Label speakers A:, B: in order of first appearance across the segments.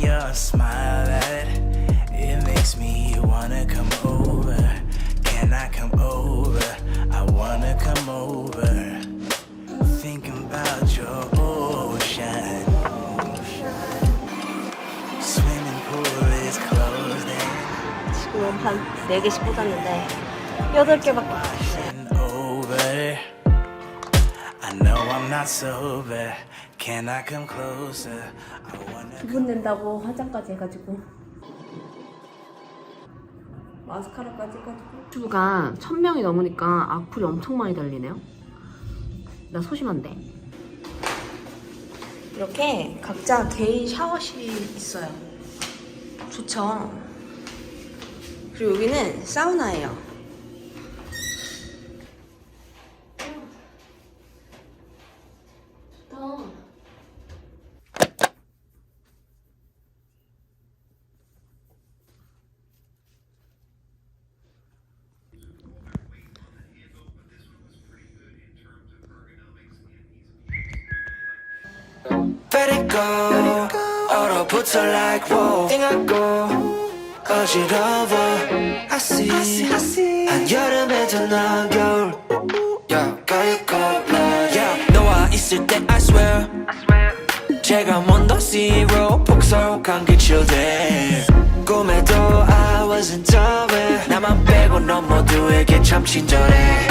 A: your smile at it, it makes me wanna come over. Can I come over? I wanna come over. Thinking about your ocean. Swimming pool is closed and
B: 지금 한 4개씩 꽂았는데 8개밖에
A: washing over. I know I'm not sober. Can I come closer? I wanna.
B: 기분 낸다고 화장까지 해가지고. 마스카라까지 해가지고. 유튜브가 1000명이 넘으니까 악플이 엄청 많이 달리네요. 나 소심한데. 이렇게 각자 개인 샤워실이 있어요. 좋죠? 그리고 여기는 사우나예요
A: go. 얼어붙어 like whoa. 띵하고 어지러워. I see. 한여름에도 넌 겨울. Yeah, 가요 콜라. Yeah, 너와 있을 때 I swear. 제가 먼저 zero 폭설한 기출들 꿈에도 I wasn't aware 나만 빼고 넌 모두에게 참 친절해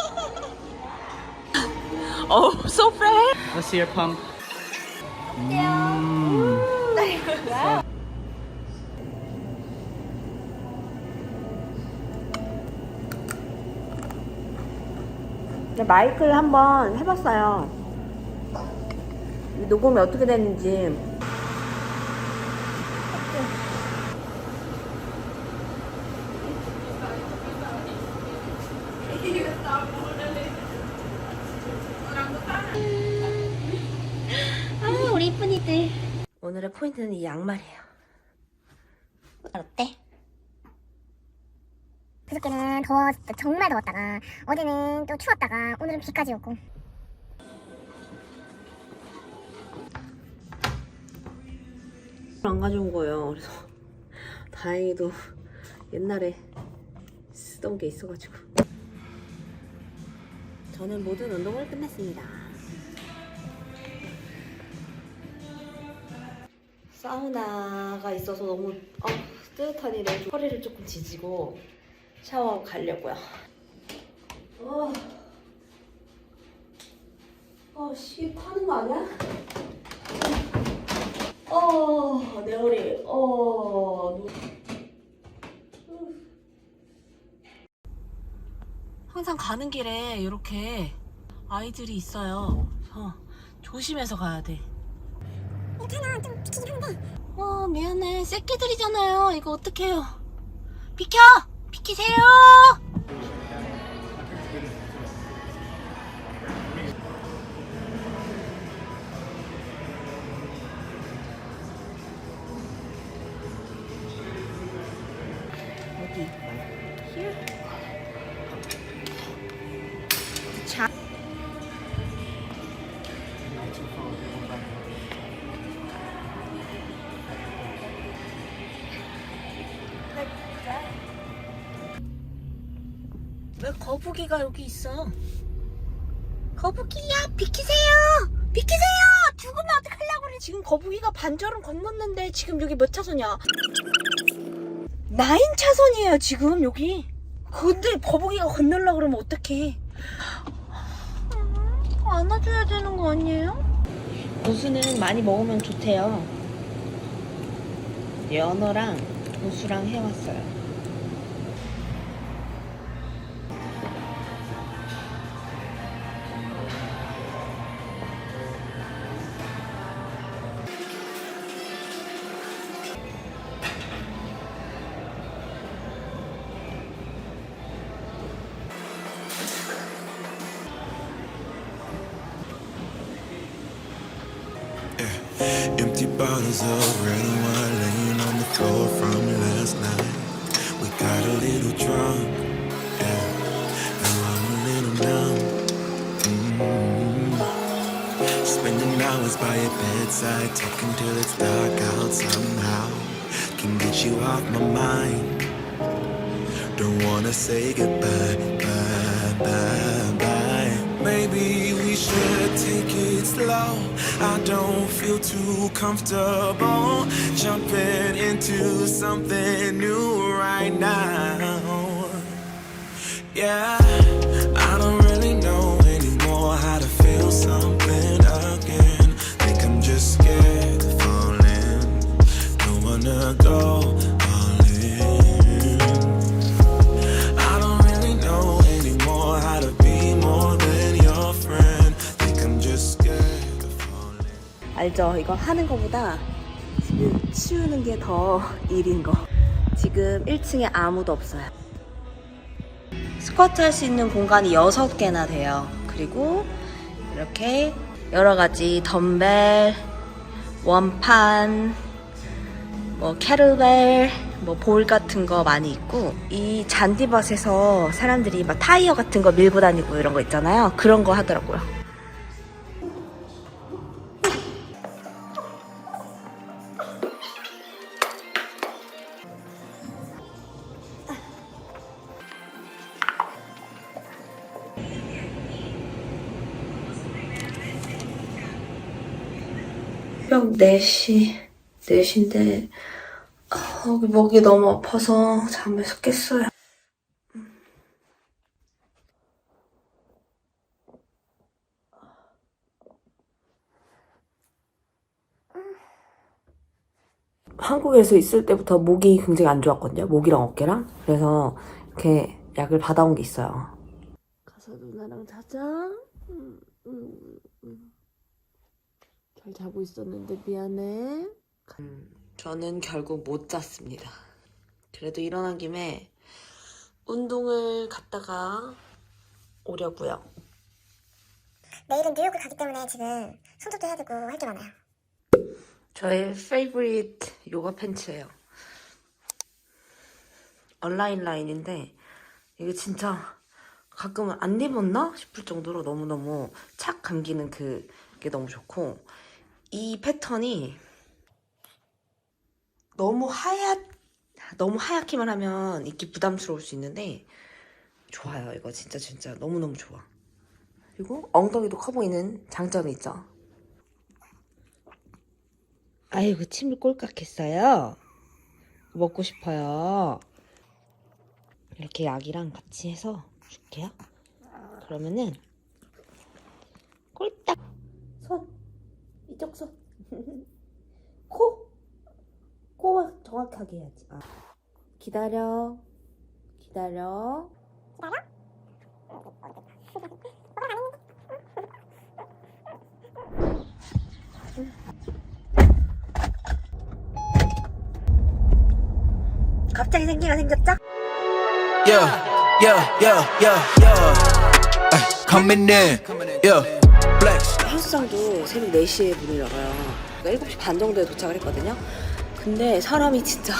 B: Oh, so fresh.
C: Let's see your pump.
B: 마이크를 한번 해봤어요. 녹음이 어떻게 됐는지.
D: 아, 우리 이쁜이들.
B: 오늘의 포인트는 이 양말이에요.
D: 어때? 그저께는 더워, 정말 더웠다가, 어제는 또 추웠다가, 오늘은 비까지 오고.
B: 안 가져온 거예요. 그래서 다행히도 옛날에 쓰던 게 있어가지고. 저는 모든 운동을 끝냈습니다. 사우나가 있어서 너무 어, 뜨뜻한 일에 허리를 조금 지지고 샤워하고 가려고요. 어, 어, 시계 타는 거 아니야? 어, 내 허리. 어. 항상 가는 길에 이렇게 아이들이 있어요. 그래서 조심해서 가야 돼.
D: 괜찮아, 좀 비키긴 한데.
B: 어, 미안해. 새끼들이잖아요. 이거 어떡해요. 비켜! 비키세요! 자. 거북이가 여기 있어? 거북이야, 비키세요! 비키세요! 죽으면 어떡하려고 그래. 지금 거북이가 반절은 건넜는데 지금 여기 몇 차선이야? 9차선이에요, 지금 여기. 근데 거북이가 건널라 그러면 어떡해. 음, 안아줘야 되는 거 아니에요? 고수는 많이 먹으면 좋대요. 연어랑 고수랑 해왔어요.
C: Empty bottles of red wine laying on the floor from last night. We got a little drunk, yeah. Now I'm a little numb. Mm. Spending hours by your bedside, talking till it's dark out somehow. Can get you off my mind. Don't wanna say goodbye, bye, bye, bye. Maybe should take it slow. I don't feel too comfortable jumping into something new right now. Yeah,
B: 알죠? 이거 하는 거보다 지금 치우는 게 더 일인 거. 지금 1층에 아무도 없어요. 스쿼트 할 수 있는 공간이 6개나 돼요. 그리고 이렇게 여러 가지 덤벨, 원판, 뭐 캐틀벨, 뭐 볼 같은 거 많이 있고 이 잔디밭에서 사람들이 막 타이어 같은 거 밀고 다니고 이런 거 있잖아요. 그런 거 하더라고요. 새벽 4시, 4시인데, 아, 여기 목이 너무 아파서 잠에서 깼어요. 한국에서 있을 때부터 목이 굉장히 안 좋았거든요. 목이랑 어깨랑. 그래서 이렇게 약을 받아온 게 있어요. 가서 누나랑 자자. 음, 음, 음. 잘 자고 있었는데 미안해. 음, 저는 결국 못 잤습니다. 그래도 일어난 김에 운동을 갔다가 오려고요.
D: 내일은 뉴욕을 가기 때문에 지금 손톱도 해야 되고 할 게 많아요.
B: 저의 favorite 요가 팬츠예요. 온라인 라인인데 이게 진짜 가끔은 안 입었나 싶을 정도로 너무너무 착 감기는 그게 너무 좋고 이 패턴이 너무 하얗 너무 하얗기만 하면 입기 부담스러울 수 있는데 좋아요. 이거 진짜 진짜 너무너무 좋아. 그리고 엉덩이도 커 보이는 장점이 있죠. 아이고 침을 꼴깍 했어요. 먹고 싶어요. 이렇게 약이랑 같이 해서 줄게요. 그러면은 꼴딱 손 이쪽 손 코! 코 정확하게 해야지 아. 기다려 기다려 갑자기 생기가 생겼죠?
A: Yeah, yeah, yeah, yeah, yeah. Ay, coming in, yeah. Flex.
B: 헬스장도 새벽 4시에 문을 열어요. 그러니까 7시 반 정도에 도착을 했거든요. 근데 사람이 진짜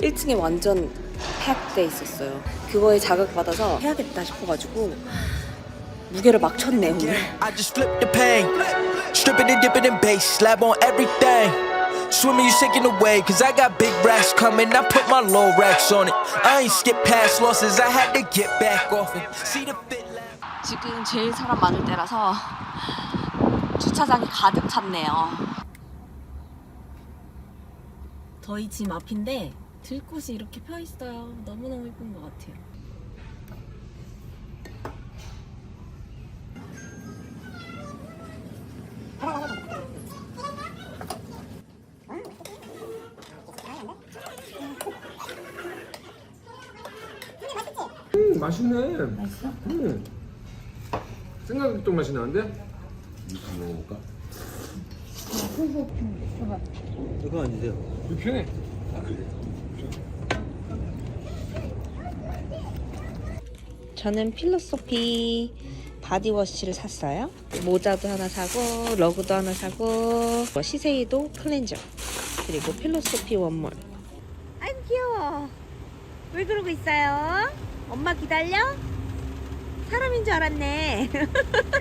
B: 1층에 완전 팩돼 있었어요. 그거에 자극받아서 해야겠다 싶어가지고 무게를 막 쳤네, 오늘.
A: I just flip the pain, strip it and dip it in bass, slab on everything. Swimming, you shaking away, cause I got big racks coming. I put my low racks on it. I ain't skip past losses, I had to get back off it. See the fit.
B: 지금 제일 사람 많을 때라서 주차장이 가득 찼네요. 저희 집 앞인데 들꽃이 이렇게 펴 있어요. 너무너무 예쁜 것 같아요.
E: 음, 맛있네. 맛있어? 음. 생각했던 맛이 나는데? 한번 먹어볼까?
F: 이거 아니세요?
E: 불편해.
B: 저는 필로소피 바디워시를 샀어요. 모자도 하나 사고 러그도 하나 사고 뭐 시세이도 클렌저 그리고 필로소피 원몰. 아이고 귀여워. 왜 그러고 있어요? 엄마 기다려? 사람인 줄 알았네.